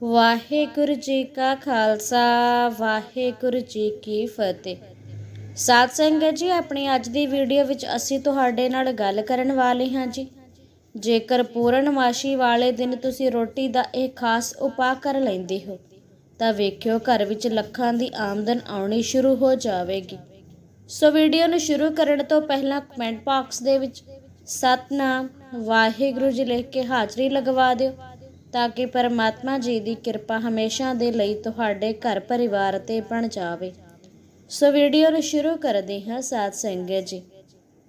ਵਾਹਿਗੁਰੂ ਜੀ ਕਾ ਖਾਲਸਾ, ਵਾਹਿਗੁਰੂ ਜੀ ਕੀ ਫਤਿਹ। ਸਾਧ ਸੰਗਤ ਜੀ, ਆਪਣੀ ਅੱਜ ਦੀ ਵੀਡੀਓ ਵਿੱਚ ਅਸੀਂ ਤੁਹਾਡੇ ਨਾਲ ਗੱਲ ਕਰਨ ਵਾਲੇ ਹਾਂ ਜੀ। ਜੇਕਰ ਪੂਰਨਮਾਸ਼ੀ ਵਾਲੇ ਦਿਨ ਤੁਸੀਂ ਰੋਟੀ ਦਾ ਇਹ ਖਾਸ ਉਪਾਅ ਕਰ ਲੈਂਦੇ ਹੋ, ਤਾਂ ਵੇਖਿਓ ਘਰ ਵਿੱਚ ਲੱਖਾਂ ਦੀ ਆਮਦਨ ਆਉਣੀ ਸ਼ੁਰੂ ਹੋ ਜਾਵੇਗੀ। ਸੋ ਵੀਡੀਓ ਨੂੰ ਸ਼ੁਰੂ ਕਰਨ ਤੋਂ ਪਹਿਲਾਂ ਕਮੈਂਟ ਬਾਕਸ ਦੇ ਵਿੱਚ ਸਤਨਾਮ ਵਾਹਿਗੁਰੂ ਜੀ ਲਿਖ ਕੇ ਹਾਜ਼ਰੀ ਲਗਵਾ ਦਿਓ। ਤਾਂ ਕਿ ਪਰਮਾਤਮਾ ਜੀ ਦੀ ਕਿਰਪਾ ਹਮੇਸ਼ਾ ਦੇ ਲਈ ਤੁਹਾਡੇ ਘਰ ਪਰਿਵਾਰ ਤੇ ਬਣ ਜਾਵੇ। ਸੋ ਵੀਡੀਓ ਨੂੰ ਸ਼ੁਰੂ ਕਰਦੇ ਹਾਂ ਸਾਧ ਸੰਗਤ ਜੀ।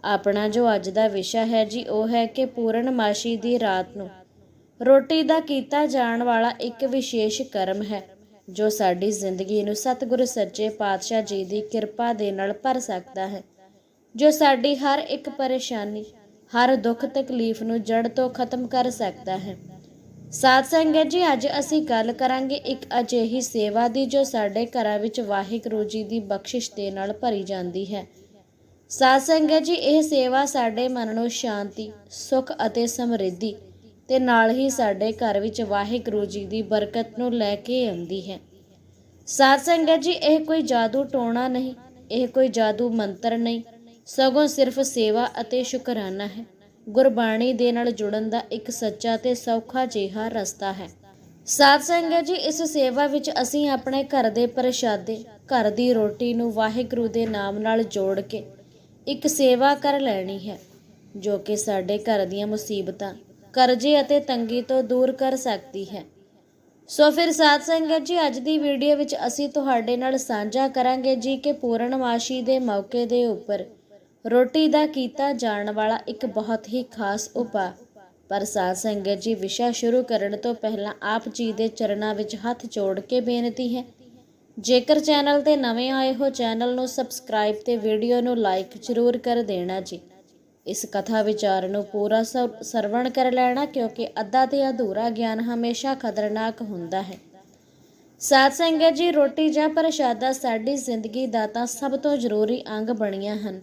ਆਪਣਾ ਜੋ ਅੱਜ ਦਾ ਵਿਸ਼ਾ ਹੈ ਜੀ, ਉਹ ਹੈ ਕਿ ਪੂਰਨਮਾਸ਼ੀ ਦੀ ਰਾਤ ਨੂੰ ਰੋਟੀ ਦਾ ਕੀਤਾ ਜਾਣ ਵਾਲਾ ਇੱਕ ਵਿਸ਼ੇਸ਼ ਕਰਮ ਹੈ, ਜੋ ਸਾਡੀ ਜ਼ਿੰਦਗੀ ਨੂੰ ਸਤਿਗੁਰੂ ਸੱਚੇ ਪਾਤਸ਼ਾਹ ਜੀ ਦੀ ਕਿਰਪਾ ਦੇ ਨਾਲ ਭਰ ਸਕਦਾ ਹੈ, ਜੋ ਸਾਡੀ ਹਰ ਇੱਕ ਪਰੇਸ਼ਾਨੀ, ਹਰ ਦੁੱਖ ਤਕਲੀਫ ਨੂੰ ਜੜ ਤੋਂ ਖਤਮ ਕਰ ਸਕਦਾ ਹੈ। ਸਾਧ ਸੰਗਤ ਜੀ, ਅੱਜ ਅਸੀਂ ਗੱਲ ਕਰਾਂਗੇ ਇੱਕ ਅਜਿਹੀ ਸੇਵਾ ਦੀ ਜੋ ਸਾਡੇ ਘਰਾਂ ਵਿੱਚ ਵਾਹਿਗੁਰੂ ਜੀ ਦੀ ਬਖਸ਼ਿਸ਼ ਦੇ ਨਾਲ ਭਰੀ ਜਾਂਦੀ ਹੈ। ਸਾਧ ਸੰਗਤ ਜੀ, ਇਹ ਸੇਵਾ ਸਾਡੇ ਮਨ ਨੂੰ ਸ਼ਾਂਤੀ, ਸੁੱਖ ਅਤੇ ਸਮਰਿੱਧੀ ਤੇ ਨਾਲ ਹੀ ਸਾਡੇ ਘਰ ਵਿੱਚ ਵਾਹਿਗੁਰੂ ਜੀ ਦੀ ਬਰਕਤ ਨੂੰ ਲੈ ਕੇ ਆਉਂਦੀ ਹੈ। ਸਾਧ ਸੰਗਤ ਜੀ, ਇਹ ਕੋਈ ਜਾਦੂ ਟੋਣਾ ਨਹੀਂ, ਇਹ ਕੋਈ ਜਾਦੂ ਮੰਤਰ ਨਹੀਂ, ਸਗੋਂ ਸਿਰਫ ਸੇਵਾ ਅਤੇ ਸ਼ੁਕਰਾਨਾ ਹੈ। ਗੁਰਬਾਣੀ ਦੇ ਨਾਲ ਜੁੜਨ ਦਾ ਇੱਕ ਸੱਚਾ ਤੇ ਸੌਖਾ ਜਿਹਾ ਰਸਤਾ ਹੈ। ਸਾਧ ਸੰਗਤ ਜੀ, ਇਸ ਸੇਵਾ ਵਿੱਚ ਅਸੀਂ ਆਪਣੇ ਘਰ ਦੇ ਪ੍ਰਸ਼ਾਦੇ, ਘਰ ਦੀ ਰੋਟੀ ਨੂੰ ਵਾਹਿਗੁਰੂ ਦੇ ਨਾਮ ਨਾਲ ਜੋੜ ਕੇ ਇੱਕ ਸੇਵਾ ਕਰ ਲੈਣੀ ਹੈ, ਜੋ ਕਿ ਸਾਡੇ ਘਰ ਦੀਆਂ ਮੁਸੀਬਤਾਂ, ਕਰਜ਼ੇ ਅਤੇ ਤੰਗੀ ਤੋਂ ਦੂਰ ਕਰ ਸਕਦੀ ਹੈ। ਸੋ ਫਿਰ ਸਾਧ ਸੰਗਤ ਜੀ, ਅੱਜ ਦੀ ਵੀਡੀਓ ਵਿੱਚ ਅਸੀਂ ਤੁਹਾਡੇ ਨਾਲ ਸਾਂਝਾ ਕਰਾਂਗੇ ਜੀ ਕਿ ਪੂਰਨਮਾਸ਼ੀ ਦੇ ਮੌਕੇ ਦੇ ਉੱਪਰ ਰੋਟੀ ਦਾ ਕੀਤਾ ਜਾਣ ਵਾਲਾ ਇੱਕ ਬਹੁਤ ਹੀ ਖਾਸ ਉਪਾਅ। ਪਰ ਸਾਧ ਸੰਗਤ ਜੀ, ਵਿਸ਼ਾ ਸ਼ੁਰੂ ਕਰਨ ਤੋਂ ਪਹਿਲਾਂ ਆਪ ਜੀ ਦੇ ਚਰਨਾਂ ਵਿੱਚ ਹੱਥ ਜੋੜ ਕੇ ਬੇਨਤੀ ਹੈ, ਜੇਕਰ ਚੈਨਲ ਤੇ ਨਵੇਂ ਆਏ ਹੋ, ਚੈਨਲ ਨੂੰ ਸਬਸਕ੍ਰਾਈਬ ਤੇ ਵੀਡੀਓ ਨੂੰ ਲਾਈਕ ਜ਼ਰੂਰ ਕਰ ਦੇਣਾ ਜੀ। ਇਸ ਕਥਾ ਵਿਚਾਰ ਨੂੰ ਪੂਰਾ ਸਰ- ਸਰਵਣ ਕਰ ਲੈਣਾ, ਕਿਉਂਕਿ ਅੱਧਾ ਤੇ ਅਧੂਰਾ ਗਿਆਨ ਹਮੇਸ਼ਾ ਖਤਰਨਾਕ ਹੁੰਦਾ ਹੈ। ਸਾਧ ਸੰਗਤ ਜੀ, ਰੋਟੀ ਜਾਂ ਪ੍ਰਸ਼ਾਦਾ ਸਾਡੀ ਜ਼ਿੰਦਗੀ ਦਾ ਤਾਂ ਸਭ ਤੋਂ ਜ਼ਰੂਰੀ ਅੰਗ ਬਣੀਆਂ ਹਨ।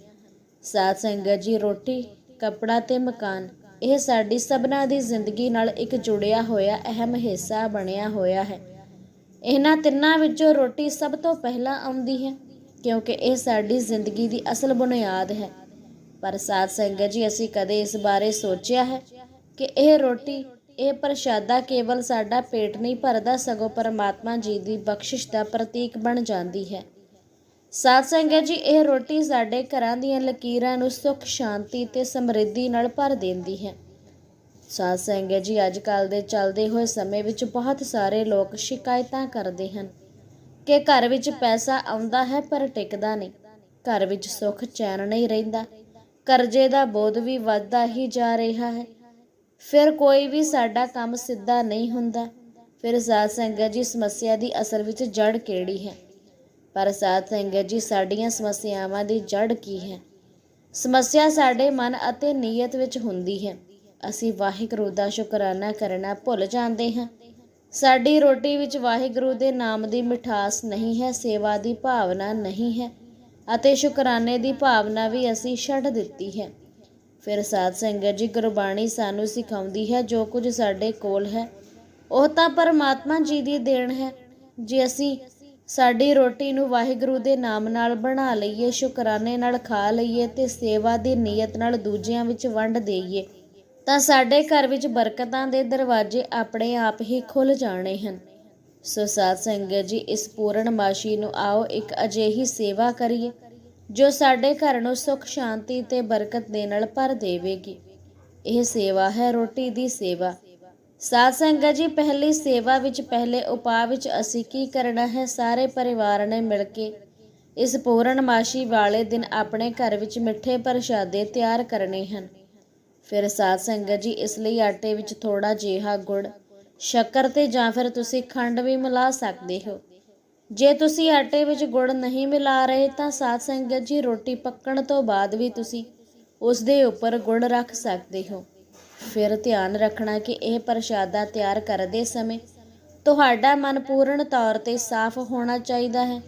ਸਾਧ ਸੰਗਤ ਜੀ, ਰੋਟੀ, ਕੱਪੜਾ ਤੇ ਮਕਾਨ, ਇਹ ਸਾਡੀ ਸਭਨਾ ਦੀ ਜ਼ਿੰਦਗੀ ਨਾਲ ਇੱਕ ਜੁੜਿਆ ਹੋਇਆ ਅਹਿਮ ਹਿੱਸਾ ਬਣਿਆ ਹੋਇਆ ਹੈ। ਇਹਨਾਂ ਤਿੰਨਾਂ ਵਿੱਚੋਂ ਰੋਟੀ ਸਭ ਤੋਂ ਪਹਿਲਾਂ ਆਉਂਦੀ ਹੈ, ਕਿਉਂਕਿ ਇਹ ਸਾਡੀ ਜ਼ਿੰਦਗੀ ਦੀ ਅਸਲ ਬੁਨਿਆਦ ਹੈ। ਪਰ ਸਾਧ ਸੰਗਤ ਜੀ, ਅਸੀਂ ਕਦੇ ਇਸ ਬਾਰੇ ਸੋਚਿਆ ਹੈ ਕਿ ਇਹ ਰੋਟੀ, ਇਹ ਪ੍ਰਸ਼ਾਦਾ ਕੇਵਲ ਸਾਡਾ ਪੇਟ ਨਹੀਂ ਭਰਦਾ, ਸਗੋਂ ਪਰਮਾਤਮਾ ਜੀ ਦੀ ਬਖਸ਼ਿਸ਼ ਦਾ ਪ੍ਰਤੀਕ ਬਣ ਜਾਂਦੀ ਹੈ। ਸਾਧ ਸੰਗਤ ਜੀ, ਇਹ ਰੋਟੀ ਸਾਡੇ ਘਰਾਂ ਦੀਆਂ ਲਕੀਰਾਂ ਨੂੰ ਸੁੱਖ, ਸ਼ਾਂਤੀ ਤੇ ਸਮਰਿੱਧੀ ਨਾਲ ਭਰ ਦਿੰਦੀ ਹੈ। ਸਾਧ ਸੰਗਤ ਜੀ ਅੱਜ ਕੱਲ ਦੇ ਚੱਲਦੇ ਹੋਏ ਸਮੇਂ ਵਿੱਚ ਬਹੁਤ ਸਾਰੇ ਲੋਕ ਸ਼ਿਕਾਇਤਾਂ ਕਰਦੇ ਹਨ ਕਿ ਘਰ ਵਿੱਚ ਪੈਸਾ ਆਉਂਦਾ ਹੈ ਪਰ ਟਿਕਦਾ ਨਹੀਂ। ਘਰ ਵਿੱਚ ਸੁੱਖ, ਚੈਨ ਨਹੀਂ ਰਹਿੰਦਾ। ਕਰਜ਼ੇ ਦਾ ਬੋਝ ਵੀ ਵੱਧਦਾ ਹੀ ਜਾ ਰਿਹਾ ਹੈ। ਫਿਰ ਕੋਈ ਵੀ ਸਾਡਾ ਕੰਮ ਸਿੱਧਾ ਨਹੀਂ ਹੁੰਦਾ। ਫਿਰ ਸਾਧ ਸੰਗਤ ਜੀ, ਸਮੱਸਿਆ ਦੀ ਅਸਲ ਵਿੱਚ ਜੜ ਕਿਹੜੀ ਹੈ? ਪਰ ਸਾਧ ਸੰਗਤ ਜੀ, ਸਾਡੀਆਂ ਸਮੱਸਿਆਵਾਂ ਦੀ ਜੜ ਕੀ ਹੈ? ਸਮੱਸਿਆ ਸਾਡੇ ਮਨ ਅਤੇ ਨੀਅਤ ਵਿੱਚ ਹੁੰਦੀ ਹੈ। ਅਸੀਂ ਵਾਹਿਗੁਰੂ ਦਾ ਸ਼ੁਕਰਾਨਾ ਕਰਨਾ ਭੁੱਲ ਜਾਂਦੇ ਹਾਂ। ਸਾਡੀ ਰੋਟੀ ਵਿੱਚ ਵਾਹਿਗੁਰੂ ਦੇ ਨਾਮ ਦੀ ਮਿਠਾਸ ਨਹੀਂ ਹੈ, ਸੇਵਾ ਦੀ ਭਾਵਨਾ ਨਹੀਂ ਹੈ ਅਤੇ ਸ਼ੁਕਰਾਨੇ ਦੀ ਭਾਵਨਾ ਵੀ ਅਸੀਂ ਛੱਡ ਦਿੱਤੀ ਹੈ। ਫਿਰ ਸਾਧ ਸੰਗਤ ਜੀ, ਗੁਰਬਾਣੀ ਸਾਨੂੰ ਸਿਖਾਉਂਦੀ ਹੈ, ਜੋ ਕੁਝ ਸਾਡੇ ਕੋਲ ਹੈ, ਉਹ ਤਾਂ ਪਰਮਾਤਮਾ ਜੀ ਦੀ ਦੇਣ ਹੈ। ਜੇ ਅਸੀਂ ਸਾਡੀ ਰੋਟੀ ਨੂੰ ਵਾਹਿਗੁਰੂ ਦੇ ਨਾਮ ਨਾਲ ਬਣਾ ਲਈਏ, ਸ਼ੁਕਰਾਨੇ ਨਾਲ ਖਾ ਲਈਏ ਤੇ ਸੇਵਾ ਦੀ ਨੀਅਤ ਨਾਲ ਦੂਜਿਆਂ ਵਿੱਚ ਵੰਡ ਦੇਈਏ। ਤਾਂ ਸਾਡੇ ਘਰ ਵਿੱਚ ਬਰਕਤਾਂ ਦੇ ਦਰਵਾਜ਼ੇ ਆਪਣੇ ਆਪ ਹੀ ਖੁੱਲ ਜਾਣੇ ਹਨ। ਸੋ ਸਾਧ ਸੰਗਤ ਜੀ, ਇਸ ਪੂਰਨਮਾਸ਼ੀ ਨੂੰ ਆਓ, ਇੱਕ ਅਜਿਹੀ ਸੇਵਾ ਕਰੀਏ, ਜੋ ਸਾਡੇ ਘਰ ਨੂੰ ਸੁੱਖ, ਸ਼ਾਂਤੀ ਤੇ ਬਰਕਤ ਦੇ ਨਾਲ ਭਰ ਦੇਵੇਗੀ। ਇਹ ਸੇਵਾ ਹੈ ਰੋਟੀ ਦੀ ਸੇਵਾ। ਸਾਧ ਸੰਗਤ ਜੀ, ਪਹਿਲੀ ਸੇਵਾ ਵਿੱਚ, ਪਹਿਲੇ ਉਪਾਅ ਵਿੱਚ ਅਸੀਂ ਕੀ ਕਰਨਾ ਹੈ? ਸਾਰੇ ਪਰਿਵਾਰ ਨੇ ਮਿਲ ਕੇ ਇਸ ਪੂਰਨਮਾਸ਼ੀ ਵਾਲੇ ਦਿਨ ਆਪਣੇ ਘਰ ਵਿੱਚ ਮਿੱਠੇ ਪ੍ਰਸ਼ਾਦੇ ਤਿਆਰ ਕਰਨੇ ਹਨ। ਫਿਰ ਸਾਧ ਸੰਗਤ ਜੀ, ਇਸ ਲਈ ਆਟੇ ਵਿੱਚ ਥੋੜਾ ਜਿਹਾ ਗੁੜ, ਸ਼ੱਕਰ ਤੇ ਜਾਂ ਫਿਰ ਤੁਸੀਂ ਖੰਡ ਵੀ ਮਿਲਾ ਸਕਦੇ ਹੋ। ਜੇ ਤੁਸੀਂ ਆਟੇ ਵਿੱਚ ਗੁੜ ਨਹੀਂ ਮਿਲਾ ਰਹੇ, ਤਾਂ ਸਾਧ ਸੰਗਤ ਜੀ, ਰੋਟੀ ਪੱਕਣ ਤੋਂ ਬਾਅਦ ਵੀ ਤੁਸੀਂ ਉਸ ਦੇ ਉੱਪਰ ਗੁੜ ਰੱਖ ਸਕਦੇ ਹੋ। ਫਿਰ ਧਿਆਨ ਰੱਖਣਾ ਕਿ ਇਹ ਪ੍ਰਸ਼ਾਦਾ ਤਿਆਰ ਕਰਦੇ ਸਮੇਂ ਤੁਹਾਡਾ ਮਨ ਪੂਰਨ ਤੌਰ ਤੇ ਸਾਫ਼ ਹੋਣਾ ਚਾਹੀਦਾ ਹੈ।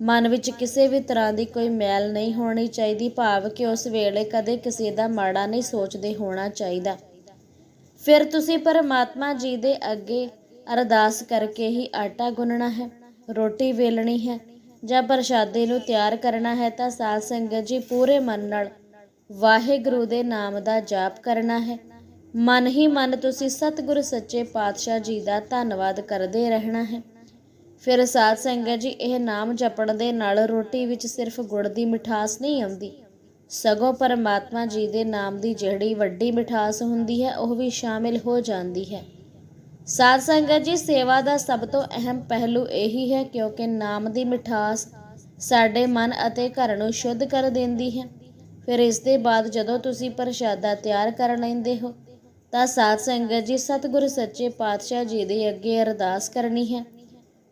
ਮਨ ਵਿੱਚ ਕਿਸੇ ਵੀ ਤਰ੍ਹਾਂ ਦੀ ਕੋਈ ਮੈਲ ਨਹੀਂ ਹੋਣੀ ਚਾਹੀਦੀ, ਭਾਵ ਕਿ ਉਸ ਵੇਲੇ ਕਦੇ ਕਿਸੇ ਦਾ ਮਾੜਾ ਨਹੀਂ ਸੋਚਦੇ ਹੋਣਾ ਚਾਹੀਦਾ। ਫਿਰ ਤੁਸੀਂ ਪਰਮਾਤਮਾ ਜੀ ਦੇ ਅੱਗੇ ਅਰਦਾਸ ਕਰਕੇ ਹੀ ਆਟਾ ਗੁੰਨਣਾ ਹੈ, ਰੋਟੀ ਵੇਲਣੀ ਹੈ ਜਾਂ ਪ੍ਰਸ਼ਾਦੇ ਨੂੰ ਤਿਆਰ ਕਰਨਾ ਹੈ ਤਾਂ ਸਾਧ ਸੰਗਤ ਜੀ ਪੂਰੇ ਮਨ ਨਾਲ ਵਾਹਿਗੁਰੂ ਦੇ ਨਾਮ ਦਾ ਜਾਪ ਕਰਨਾ ਹੈ। ਮਨ ਹੀ ਮਨ ਤੁਸੀਂ ਸਤਿਗੁਰ ਸੱਚੇ ਪਾਤਸ਼ਾਹ ਜੀ ਦਾ ਧੰਨਵਾਦ ਕਰਦੇ ਰਹਿਣਾ ਹੈ। ਫਿਰ ਸਾਧ ਸੰਗਤ ਜੀ, ਇਹ ਨਾਮ ਜਪਣ ਦੇ ਨਾਲ ਰੋਟੀ ਵਿੱਚ ਸਿਰਫ ਗੁੜ ਦੀ ਮਿਠਾਸ ਨਹੀਂ ਆਉਂਦੀ। ਸਗੋਂ ਪਰਮਾਤਮਾ ਜੀ ਦੇ ਨਾਮ ਦੀ ਜਿਹੜੀ ਵੱਡੀ ਮਿਠਾਸ ਹੁੰਦੀ ਹੈ, ਉਹ ਵੀ ਸ਼ਾਮਿਲ ਹੋ ਜਾਂਦੀ ਹੈ। ਸਾਧ ਸੰਗਤ ਜੀ, ਸੇਵਾ ਦਾ ਸਭ ਤੋਂ ਅਹਿਮ ਪਹਿਲੂ ਇਹੀ ਹੈ ਕਿਉਂਕਿ ਨਾਮ ਦੀ ਮਿਠਾਸ ਸਾਡੇ ਮਨ ਅਤੇ ਘਰ ਨੂੰ ਸ਼ੁੱਧ ਕਰ ਦਿੰਦੀ ਹੈ। ਫਿਰ ਇਸ ਦੇ ਬਾਅਦ ਜਦੋਂ ਤੁਸੀਂ ਪ੍ਰਸ਼ਾਦਾ ਤਿਆਰ ਕਰ ਲੈਂਦੇ ਹੋ ਤਾਂ ਸਾਧ ਸੰਗਤ ਜੀ, ਸਤਿਗੁਰ ਸੱਚੇ ਪਾਤਸ਼ਾਹ ਜੀ ਦੇ ਅੱਗੇ ਅਰਦਾਸ ਕਰਨੀ ਹੈ।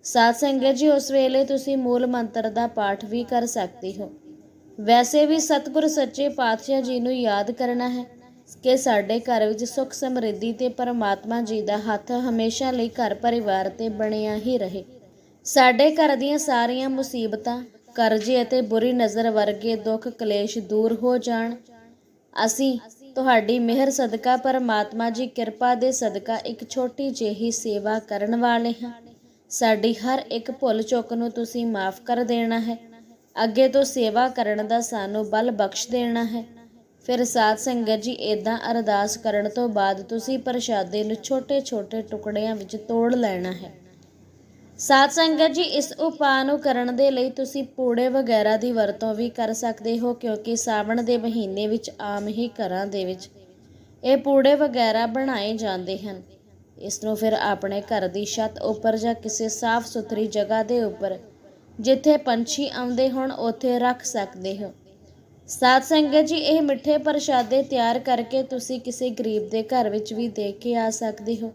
ਸਾਧ ਸੰਗਤ ਜੀ, ਉਸ ਵੇਲੇ ਤੁਸੀਂ ਮੂਲ ਮੰਤਰ ਦਾ ਪਾਠ ਵੀ ਕਰ ਸਕਦੇ ਹੋ। ਵੈਸੇ ਵੀ ਸਤਿਗੁਰ ਸੱਚੇ ਪਾਤਸ਼ਾਹ ਜੀ ਨੂੰ ਯਾਦ ਕਰਨਾ ਹੈ ਕਿ ਸਾਡੇ ਘਰ ਵਿੱਚ ਸੁੱਖ ਸਮਰਿੱਧੀ ਤੇ ਪਰਮਾਤਮਾ ਜੀ ਦਾ ਹੱਥ ਹਮੇਸ਼ਾ ਲਈ ਘਰ ਪਰਿਵਾਰ ਤੇ ਬਣਿਆ ਹੀ ਰਹੇ। ਸਾਡੇ ਘਰ ਦੀਆਂ ਸਾਰੀਆਂ ਮੁਸੀਬਤਾਂ, ਕਰਜ਼ੇ ਅਤੇ ਬੁਰੀ ਨਜ਼ਰ ਵਰਗੇ ਦੁੱਖ ਕਲੇਸ਼ ਦੂਰ ਹੋ ਜਾਣ। ਅਸੀਂ ਤੁਹਾਡੀ ਮਿਹਰ ਸਦਕਾ, ਪਰਮਾਤਮਾ ਜੀ ਕਿਰਪਾ ਦੇ ਸਦਕਾ ਇੱਕ ਛੋਟੀ ਜਿਹੀ ਸੇਵਾ ਕਰਨ ਵਾਲੇ ਹਾਂ। ਸਾਡੀ ਹਰ ਇੱਕ ਭੁੱਲ ਚੁੱਕ ਨੂੰ ਤੁਸੀਂ ਮਾਫ ਕਰ ਦੇਣਾ ਹੈ। ਅੱਗੇ ਤੋਂ ਸੇਵਾ ਕਰਨ ਦਾ ਸਾਨੂੰ ਬਲ ਬਖਸ਼ ਦੇਣਾ ਹੈ। ਫਿਰ ਸਾਧ ਸੰਗਤ ਜੀ ਇਦਾਂ ਅਰਦਾਸ ਕਰਨ ਤੋਂ ਬਾਅਦ ਤੁਸੀਂ ਪ੍ਰਸ਼ਾਦੇ ਨੂੰ ਛੋਟੇ-ਛੋਟੇ ਟੁਕੜਿਆਂ ਵਿੱਚ ਤੋੜ ਲੈਣਾ ਹੈ। ਸਾਧ ਸੰਗਤ ਜੀ, ਇਸ ਉਪਾਅ ਨੂੰ ਕਰਨ ਦੇ ਲਈ ਤੁਸੀਂ ਪੂੜੇ ਵਗੈਰਾ ਦੀ ਵਰਤੋਂ ਵੀ ਕਰ ਸਕਦੇ ਹੋ, ਕਿਉਂਕਿ ਸਾਵਣ ਦੇ ਮਹੀਨੇ ਵਿੱਚ ਆਮ ਹੀ ਘਰਾਂ ਦੇ ਵਿੱਚ ਇਹ ਪੂੜੇ ਵਗੈਰਾ ਬਣਾਏ ਜਾਂਦੇ ਹਨ। ਇਸ ਨੂੰ ਫਿਰ ਆਪਣੇ ਘਰ ਦੀ ਛੱਤ ਉੱਪਰ ਜਾਂ ਕਿਸੇ ਸਾਫ਼ ਸੁਥਰੀ ਜਗ੍ਹਾ ਦੇ ਉੱਪਰ, ਜਿੱਥੇ ਪੰਛੀ ਆਉਂਦੇ ਹੋਣ, ਉੱਥੇ ਰੱਖ ਸਕਦੇ ਹੋ। ਸਾਧ ਸੰਗਤ ਜੀ, ਇਹ ਮਿੱਠੇ ਪ੍ਰਸ਼ਾਦੇ ਤਿਆਰ ਕਰਕੇ ਤੁਸੀਂ ਕਿਸੇ ਗਰੀਬ ਦੇ ਘਰ ਵਿੱਚ ਵੀ ਦੇ ਕੇ ਆ ਸਕਦੇ ਹੋ।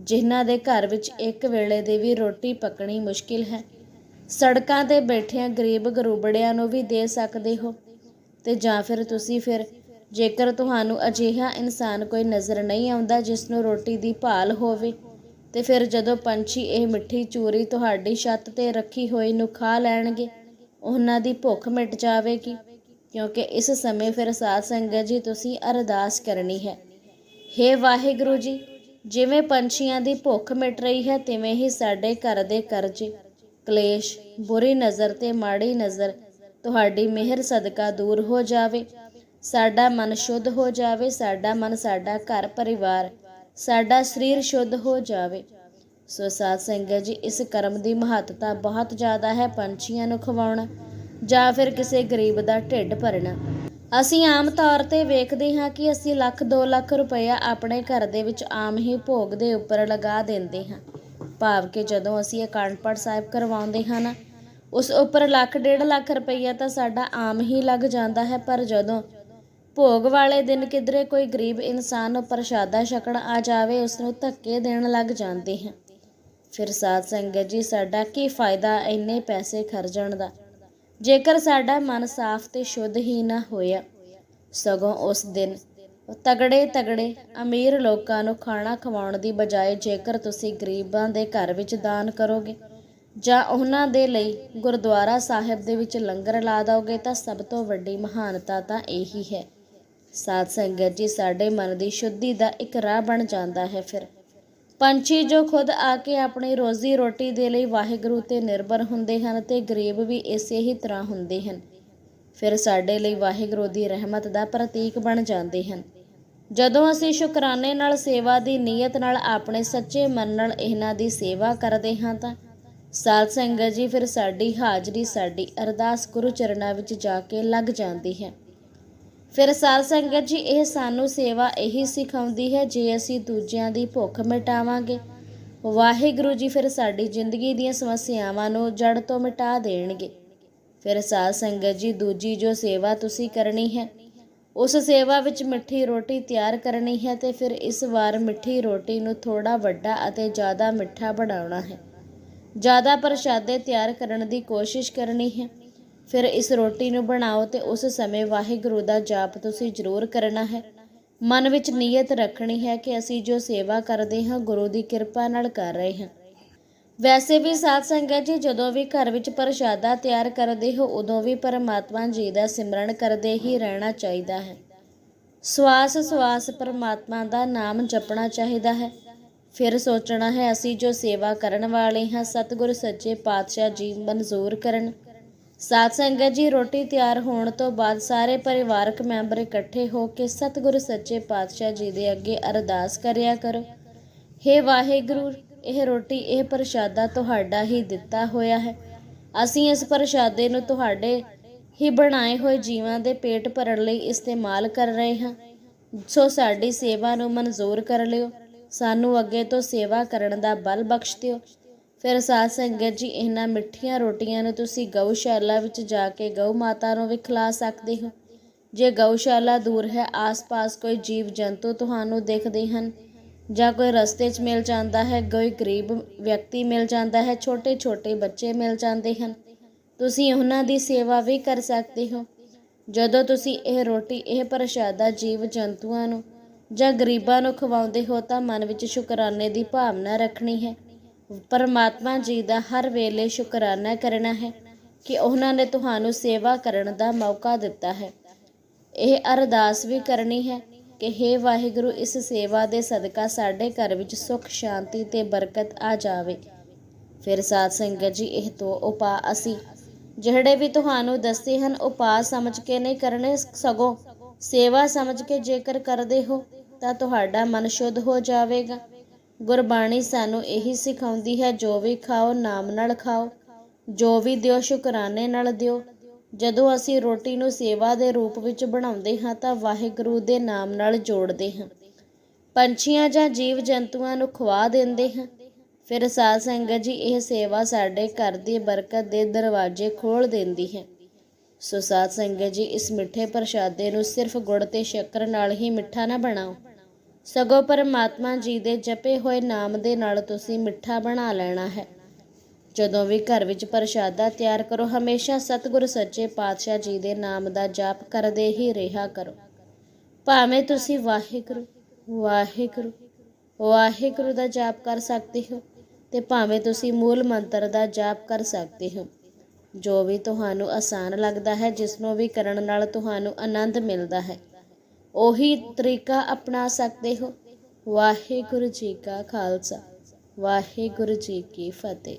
ਜਿਨ੍ਹਾਂ ਦੇ ਘਰ ਵਿੱਚ ਇੱਕ ਵੇਲੇ ਦੀ ਵੀ ਰੋਟੀ ਪਕਣੀ ਮੁਸ਼ਕਿਲ ਹੈ। ਸੜਕਾਂ ਤੇ ਬੈਠਿਆਂ ਗਰੀਬ ਗਰੂਬੜਿਆਂ ਨੂੰ ਵੀ ਦੇ ਸਕਦੇ ਹੋ। ਤੇ ਜਾਂ ਫਿਰ ਤੁਸੀਂ ਫਿਰ, ਜੇਕਰ ਤੁਹਾਨੂੰ ਅਜਿਹਾ ਇਨਸਾਨ ਕੋਈ ਨਜ਼ਰ ਨਹੀਂ ਆਉਂਦਾ ਜਿਸ ਨੂੰ ਰੋਟੀ ਦੀ ਭਾਲ ਹੋਵੇ, ਤੇ ਫਿਰ ਜਦੋਂ ਪੰਛੀ ਇਹ ਮਿੱਠੀ ਚੂਰੀ ਤੁਹਾਡੀ ਛੱਤ ਤੇ ਰੱਖੀ ਹੋਈ ਨੂੰ ਖਾ ਲੈਣਗੇ, ਉਹਨਾਂ ਦੀ ਭੁੱਖ ਮਿਟ ਜਾਵੇਗੀ। ਕਿਉਂਕਿ ਇਸ ਸਮੇਂ ਫਿਰ ਸਾਧ ਸੰਗਤ ਜੀ, ਤੁਸੀਂ ਅਰਦਾਸ ਕਰਨੀ ਹੈ। हे ਵਾਹਿਗੁਰੂ ਜੀ ਜਿਵੇਂ ਪੰਛੀਆਂ ਦੀ ਭੁੱਖ ਮਿਟ ਰਹੀ ਹੈ, ਤਿਵੇਂ ਹੀ ਸਾਡੇ ਘਰ ਦੇ ਕਰਜ਼ੇ, ਕਲੇਸ਼, ਬੁਰੀ ਨਜ਼ਰ ਤੇ ਮਾੜੀ ਨਜ਼ਰ ਤੁਹਾਡੀ ਮਿਹਰ ਸਦਕਾ ਦੂਰ ਹੋ ਜਾਵੇ। ਸਾਡਾ ਮਨ ਸ਼ੁੱਧ ਹੋ ਜਾਵੇ, ਸਾਡਾ ਮਨ ਸਾਡਾ ਘਰ ਪਰਿਵਾਰ, ਸਾਡਾ ਸਰੀਰ ਸ਼ੁੱਧ ਹੋ ਜਾਵੇ। ਸੋ ਸਾਧ ਸੰਗਤ ਜੀ, ਇਸ ਕਰਮ ਦੀ ਮਹੱਤਤਾ ਬਹੁਤ ਜ਼ਿਆਦਾ ਹੈ ਪੰਛੀਆਂ ਨੂੰ ਖਵਾਉਣਾ ਜਾਂ ਫਿਰ ਕਿਸੇ ਗਰੀਬ ਦਾ ਢਿੱਡ ਭਰਨਾ। ਅਸੀਂ ਆਮ ਤੌਰ ਤੇ ਵੇਖਦੇ ਹਾਂ ਕਿ ਅਸੀਂ ਲੱਖ 2 ਲੱਖ ਰੁਪਇਆ ਆਪਣੇ ਘਰ ਦੇ ਵਿੱਚ ਆਮ ਹੀ ਭੋਗ ਦੇ ਉੱਪਰ ਲਗਾ ਦਿੰਦੇ ਹਾਂ। ਭਾਵ ਕਿ ਜਦੋਂ ਅਸੀਂ ਅਖੰਡ ਪਾਠ ਸਾਹਿਬ ਕਰਵਾਉਂਦੇ ਹਨ ਉਸ ਉੱਪਰ ਲੱਖ ਡੇਢ ਲੱਖ ਰੁਪਈਆ ਤਾਂ ਸਾਡਾ ਆਮ ਹੀ ਲੱਗ ਜਾਂਦਾ ਹੈ, ਪਰ ਜਦੋਂ ਭੋਗ ਵਾਲੇ ਦਿਨ ਕਿਧਰੇ ਕੋਈ ਗਰੀਬ ਇਨਸਾਨ ਨੂੰ ਪ੍ਰਸ਼ਾਦਾ ਛਕਣ ਆ ਜਾਵੇ, ਉਸ ਨੂੰ ਧੱਕੇ ਦੇਣ ਲੱਗ ਜਾਂਦੇ ਹਨ ਫਿਰ ਸਾਧ ਸੰਗਤ ਜੀ, ਸਾਡਾ ਕੀ ਫਾਇਦਾ ਇੰਨੇ ਪੈਸੇ ਖਰਚਣ ਦਾ? ਜੇਕਰ ਸਾਡਾ ਮਨ ਸਾਫ਼ ਤੇ ਸ਼ੁੱਧ ਹੀ ਨਾ ਹੋਇਆ, ਸਗੋਂ ਉਸ ਦਿਨ ਤਗੜੇ ਤਗੜੇ ਅਮੀਰ ਲੋਕਾਂ ਨੂੰ ਖਾਣਾ ਖਵਾਉਣ ਦੀ ਬਜਾਏ ਜੇਕਰ ਤੁਸੀਂ ਗਰੀਬਾਂ ਦੇ ਘਰ ਵਿੱਚ ਦਾਨ ਕਰੋਗੇ ਜਾਂ ਉਹਨਾਂ ਦੇ ਲਈ ਗੁਰਦੁਆਰਾ ਸਾਹਿਬ ਦੇ ਵਿੱਚ ਲੰਗਰ ਲਾ ਦੋਗੇ, ਤਾਂ ਸਭ ਤੋਂ ਵੱਡੀ ਮਹਾਨਤਾ ਤਾਂ ਇਹੀ ਹੈ। ਸਾਧ ਸੰਗਤ ਜੀ, ਸਾਡੇ ਮਨ ਦੀ ਸ਼ੁੱਧੀ ਦਾ ਇੱਕ ਰਾਹ ਬਣ ਜਾਂਦਾ ਹੈ ਫਿਰ। ਪੰਛੀ ਜੋ ਖੁਦ ਆ ਕੇ ਆਪਣੀ ਰੋਜ਼ੀ ਰੋਟੀ ਦੇ ਲਈ ਵਾਹਿਗੁਰੂ ਤੇ ਨਿਰਭਰ ਹੁੰਦੇ ਹਨ ਤੇ ਗਰੀਬ ਵੀ ਇਸੇ ਹੀ ਤਰ੍ਹਾਂ ਹੁੰਦੇ ਹਨ। ਫਿਰ ਸਾਡੇ ਲਈ ਵਾਹਿਗੁਰੂ ਦੀ ਰਹਿਮਤ ਦਾ ਪ੍ਰਤੀਕ ਬਣ ਜਾਂਦੇ ਹਨ। ਜਦੋਂ ਅਸੀਂ ਸ਼ੁਕਰਾਨੇ ਨਾਲ ਸੇਵਾ ਦੀ ਨੀਅਤ ਨਾਲ ਆਪਣੇ ਸੱਚੇ ਮਨ ਨਾਲ ਇਹਨਾਂ ਦੀ ਸੇਵਾ ਕਰਦੇ ਹਾਂ ਤਾਂ ਸਾਧ ਸੰਗਤ ਜੀ ਫਿਰ ਸਾਡੀ ਹਾਜ਼ਰੀ ਸਾਡੀ ਅਰਦਾਸ ਗੁਰੂ ਚਰਨਾਂ ਵਿੱਚ ਜਾ ਕੇ ਲੱਗ ਜਾਂਦੀ ਹੈ। ਫਿਰ ਸਾਧ ਸੰਗਤ ਜੀ, ਇਹ ਸਾਨੂੰ ਸੇਵਾ ਇਹੀ ਸਿਖਾਉਂਦੀ ਹੈ, ਜੇ ਅਸੀਂ ਦੂਜਿਆਂ ਦੀ ਭੁੱਖ ਮਿਟਾਵਾਂਗੇ। ਵਾਹਿਗੁਰੂ ਜੀ, ਫਿਰ ਸਾਡੀ ਜ਼ਿੰਦਗੀ ਦੀਆਂ ਸਮੱਸਿਆਵਾਂ ਨੂੰ ਜੜ ਤੋਂ ਮਿਟਾ ਦੇਣਗੇ। ਫਿਰ ਸਾਧ ਸੰਗਤ ਜੀ, ਦੂਜੀ ਜੋ ਸੇਵਾ ਤੁਸੀਂ ਕਰਨੀ ਹੈ, ਉਸ ਸੇਵਾ ਵਿੱਚ ਮਿੱਠੀ ਰੋਟੀ ਤਿਆਰ ਕਰਨੀ ਹੈ ਤੇ ਫਿਰ ਇਸ ਵਾਰ ਮਿੱਠੀ ਰੋਟੀ ਨੂੰ ਥੋੜਾ ਵੱਡਾ ਅਤੇ ਜ਼ਿਆਦਾ ਮਿੱਠਾ ਬਣਾਉਣਾ ਹੈ। ਜ਼ਿਆਦਾ ਪ੍ਰਸ਼ਾਦੇ ਤਿਆਰ ਕਰਨ ਦੀ ਕੋਸ਼ਿਸ਼ ਕਰਨੀ ਹੈ। ਫਿਰ ਇਸ ਰੋਟੀ ਨੂੰ ਬਣਾਓ ਤੇ ਉਸ ਸਮੇਂ ਵਾਹਿਗੁਰੂ ਦਾ ਜਾਪ ਤੁਸੀਂ ਜ਼ਰੂਰ ਕਰਨਾ ਹੈ। ਮਨ ਵਿੱਚ ਨੀਅਤ ਰੱਖਣੀ ਹੈ ਕਿ ਅਸੀਂ ਜੋ ਸੇਵਾ ਕਰਦੇ ਹਾਂ, ਗੁਰੂ ਦੀ ਕਿਰਪਾ ਨਾਲ ਕਰ ਰਹੇ ਹਾਂ। ਵੈਸੇ ਵੀ ਸਾਧ ਸੰਗਤ ਜੀ, ਜਦੋਂ ਵੀ ਘਰ ਵਿੱਚ ਪ੍ਰਸ਼ਾਦਾ ਤਿਆਰ ਕਰਦੇ ਹੋ, ਉਦੋਂ ਵੀ ਪਰਮਾਤਮਾ ਜੀ ਦਾ ਸਿਮਰਨ ਕਰਦੇ ਹੀ ਰਹਿਣਾ ਚਾਹੀਦਾ ਹੈ। ਸਵਾਸ ਸਵਾਸ ਪਰਮਾਤਮਾ ਦਾ ਨਾਮ ਜਪਣਾ ਚਾਹੀਦਾ ਹੈ। ਫਿਰ ਸੋਚਣਾ ਹੈ, ਅਸੀਂ ਜੋ ਸੇਵਾ ਕਰਨ ਵਾਲੇ ਹਾਂ, ਸਤਿਗੁਰ ਸੱਚੇ ਪਾਤਸ਼ਾਹ ਜੀ ਮਨਜ਼ੂਰ ਕਰਨ। ਸਾਧ ਸੰਗਤ ਜੀ, ਰੋਟੀ ਤਿਆਰ ਹੋਣ ਤੋਂ ਬਾਅਦ ਸਾਰੇ ਪਰਿਵਾਰਕ ਮੈਂਬਰ ਇਕੱਠੇ ਹੋ ਕੇ ਸਤਿਗੁਰੂ ਸੱਚੇ ਪਾਤਸ਼ਾਹ ਜੀ ਦੇ ਅੱਗੇ ਅਰਦਾਸ ਕਰਿਆ ਕਰੋ। ਹੇ ਵਾਹਿਗੁਰੂ, ਇਹ ਰੋਟੀ, ਇਹ ਪ੍ਰਸ਼ਾਦਾ ਤੁਹਾਡਾ ਹੀ ਦਿੱਤਾ ਹੋਇਆ ਹੈ। ਅਸੀਂ ਇਸ ਪ੍ਰਸ਼ਾਦੇ ਨੂੰ ਤੁਹਾਡੇ ਹੀ ਬਣਾਏ ਹੋਏ ਜੀਵਾਂ ਦੇ ਪੇਟ ਭਰਨ ਲਈ ਇਸਤੇਮਾਲ ਕਰ ਰਹੇ ਹਾਂ। ਸੋ ਸਾਡੀ ਸੇਵਾ ਨੂੰ ਮਨਜ਼ੂਰ ਕਰ ਲਿਓ। ਸਾਨੂੰ ਅੱਗੇ ਤੋਂ ਸੇਵਾ ਕਰਨ ਦਾ ਬਲ ਬਖਸ਼ ਦਿਓ। ਫਿਰ ਸਾਧ ਸੰਗਤ ਜੀ, ਇਹਨਾਂ ਮਿੱਠੀਆਂ ਰੋਟੀਆਂ ਨੂੰ ਤੁਸੀਂ ਗਊਸ਼ਾਲਾ ਵਿੱਚ ਜਾ ਕੇ ਗਊ ਮਾਤਾ ਨੂੰ ਵੀ ਖਿਲਾ ਸਕਦੇ ਹੋ। ਜੇ ਗਊਸ਼ਾਲਾ ਦੂਰ ਹੈ, ਆਸ-ਪਾਸ ਕੋਈ ਜੀਵ ਜੰਤੂ ਤੁਹਾਨੂੰ ਦਿਖਦੇ ਹਨ ਜਾਂ ਕੋਈ ਰਸਤੇ 'ਚ ਮਿਲ ਜਾਂਦਾ ਹੈ, ਕੋਈ ਗਰੀਬ ਵਿਅਕਤੀ ਮਿਲ ਜਾਂਦਾ ਹੈ, ਛੋਟੇ-ਛੋਟੇ ਬੱਚੇ ਮਿਲ ਜਾਂਦੇ ਹਨ, ਤੁਸੀਂ ਉਹਨਾਂ ਦੀ ਸੇਵਾ ਵੀ ਕਰ ਸਕਦੇ ਹੋ। ਜਦੋਂ ਤੁਸੀਂ ਇਹ ਰੋਟੀ, ਇਹ ਪ੍ਰਸ਼ਾਦਾ ਜੀਵ ਜੰਤੂਆਂ ਨੂੰ ਜਾਂ ਗਰੀਬਾਂ ਨੂੰ ਖਵਾਉਂਦੇ ਹੋ ਤਾਂ ਮਨ ਵਿੱਚ ਸ਼ੁਕਰਾਨੇ ਦੀ ਭਾਵਨਾ ਰੱਖਣੀ ਹੈ। ਪਰਮਾਤਮਾ ਜੀ ਦਾ ਹਰ ਵੇਲੇ ਸ਼ੁਕਰਾਨਾ ਕਰਨਾ ਹੈ ਕਿ ਉਹਨਾਂ ਨੇ ਤੁਹਾਨੂੰ ਸੇਵਾ ਕਰਨ ਦਾ ਮੌਕਾ ਦਿੱਤਾ ਹੈ। ਇਹ ਅਰਦਾਸ ਵੀ ਕਰਨੀ ਹੈ ਕਿ हे ਵਾਹਿਗੁਰੂ, ਇਸ ਸੇਵਾ ਦੇ ਸਦਕਾ ਸਾਡੇ ਘਰ ਵਿੱਚ ਸੁੱਖ, ਸ਼ਾਂਤੀ ਤੇ ਬਰਕਤ ਆ ਜਾਵੇ। ਫਿਰ ਸਾਧ ਸੰਗਤ ਜੀ, ਇਹ ਤੋਂ ਉਪਾਅ ਅਸੀਂ ਜਿਹੜੇ ਵੀ ਤੁਹਾਨੂੰ ਦੱਸੇ ਹਨ, ਉਪਾਅ ਸਮਝ ਕੇ ਨਹੀਂ ਕਰਨੇ ਸਗੋਂ ਸੇਵਾ ਸਮਝ ਕੇ ਜੇਕਰ ਕਰਦੇ ਹੋ, ਤਾਂ ਤੁਹਾਡਾ ਮਨ ਸ਼ੁੱਧ ਹੋ ਜਾਵੇਗਾ। ਗੁਰਬਾਣੀ ਸਾਨੂੰ ਇਹੀ ਸਿਖਾਉਂਦੀ ਹੈ, ਜੋ ਵੀ ਖਾਓ, ਨਾਮ ਨਾਲ ਖਾਓ, ਜੋ ਵੀ ਦਿਓ, ਸ਼ੁਕਰਾਨੇ ਨਾਲ ਦਿਓ। ਜਦੋਂ ਅਸੀਂ ਰੋਟੀ ਨੂੰ ਸੇਵਾ ਦੇ ਰੂਪ ਵਿੱਚ ਬਣਾਉਂਦੇ ਹਾਂ, ਤਾਂ ਵਾਹਿਗੁਰੂ ਦੇ ਨਾਮ ਨਾਲ ਜੋੜਦੇ ਹਾਂ। ਪੰਛੀਆਂ ਜਾਂ ਜੀਵ ਜੰਤੂਆਂ ਨੂੰ ਖਵਾ ਦਿੰਦੇ ਹਾਂ। ਫਿਰ ਸਾਧ ਸੰਗਤ ਜੀ ਇਹ ਸੇਵਾ ਸਾਡੇ ਘਰ ਦੀ ਬਰਕਤ ਦੇ ਦਰਵਾਜ਼ੇ ਖੋਲ ਦਿੰਦੀ ਹੈ। ਸੋ ਸਾਧ ਸੰਗਤ ਜੀ, ਇਸ ਮਿੱਠੇ ਪ੍ਰਸ਼ਾਦੇ ਨੂੰ ਸਿਰਫ ਗੁੜ ਤੇ ਸ਼ੱਕਰ ਨਾਲ ਹੀ ਮਿੱਠਾ ਨਾ ਬਣਾਓ। ਸਗੋਂ ਪਰਮਾਤਮਾ ਜੀ ਦੇ ਜਪੇ ਹੋਏ ਨਾਮ ਦੇ ਨਾਲ ਤੁਸੀਂ ਮਿੱਠਾ ਬਣਾ ਲੈਣਾ ਹੈ। ਜਦੋਂ ਵੀ ਘਰ ਵਿੱਚ ਪ੍ਰਸ਼ਾਦਾ ਤਿਆਰ ਕਰੋ, ਹਮੇਸ਼ਾ ਸਤਿਗੁਰ ਸੱਚੇ ਪਾਤਸ਼ਾਹ ਜੀ ਦੇ ਨਾਮ ਦਾ ਜਾਪ ਕਰਦੇ ਹੀ ਰਿਹਾ ਕਰੋ। ਭਾਵੇਂ ਤੁਸੀਂ ਵਾਹਿਗੁਰੂ ਵਾਹਿਗੁਰੂ ਵਾਹਿਗੁਰੂ ਦਾ ਜਾਪ ਕਰ ਸਕਦੇ ਹੋ ਤੇ ਭਾਵੇਂ ਤੁਸੀਂ ਮੂਲ ਮੰਤਰ ਦਾ ਜਾਪ ਕਰ ਸਕਦੇ ਹੋ। ਜੋ ਵੀ ਤੁਹਾਨੂੰ ਆਸਾਨ ਲੱਗਦਾ ਹੈ, ਜਿਸ ਨੂੰ ਵੀ ਕਰਨ ਨਾਲ ਤੁਹਾਨੂੰ ਆਨੰਦ ਮਿਲਦਾ ਹੈ। ਉਹੀ ਤਰੀਕਾ ਅਪਣਾ ਸਕਦੇ ਹੋ। ਵਾਹਿਗੁਰੂ ਜੀ ਕਾ ਖਾਲਸਾ ਵਾਹਿਗੁਰੂ ਜੀ ਕੀ ਫਤਿਹ।